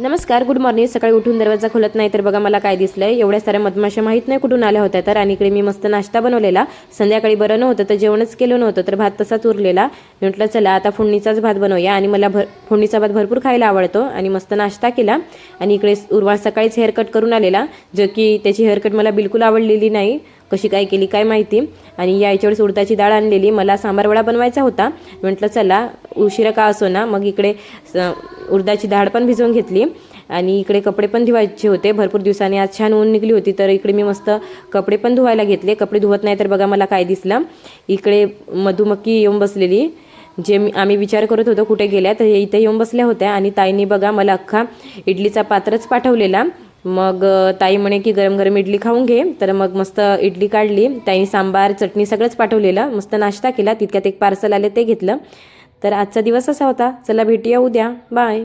नमस्कार good morning सकाळी उठून दरवाजा खोलत नाही तर बघा मला काय दिसलंय. एवढ्या साऱ्या मधमाशा माहीत नाही कुठून आल्या होत्या तर. आणि इकडे मी मस्त नाश्ता बनवलेला. संध्याकाळी बरं नव्हतं तर जेवणच केलं नव्हतं तर भात तसाच उरलेला. म्हटलं चला आता फोडणीचाच भात बनवूया. आणि मला भर फोडणीचा भात भरपूर खायला आवडतो आणि मस्त नाश्ता केला. आणि इकडे उर्वाळ सकाळीच हेअरकट करून आलेला जो की त्याची हेअरकट मला बिलकुल आवडलेली नाही. कशी काय केली काय माहिती. आणि या याच्यावेळेस उडदाची डाळ आणलेली. मला सांबार वडा बनवायचा होता. म्हटलं चला उशिरा का असो ना मग इकडे स- उडदाची डाळ पण भिजवून घेतली. आणि इकडे कपडे पण धुवायचे होते भरपूर दिवसांनी आज छान ऊन निघली होती तर इकडे मी मस्त कपडे पण धुवायला घेतले. कपडे धुवत नाही तर बघा मला काय दिसलं. इकडे मधुमक्की येऊन बसलेली जे मी आम्ही विचार करत होतो कुठे गेल्या तर हे इथे येऊन बसल्या होत्या. आणि ताईंनी बघा मला अख्खा इडलीचा पात्रच पाठवलेला. मग ताई म्हणे की गरम गरम इडली खाऊन घे. तर मग मस्त इडली काढली. ताईने सांबार चटणी सगळंच पाठवलेलं. मस्त नाश्ता केला. तितक्यात एक पार्सल आले ते घेतलं. तर आजचा दिवस असा होता. चला भेटूया उद्या. बाय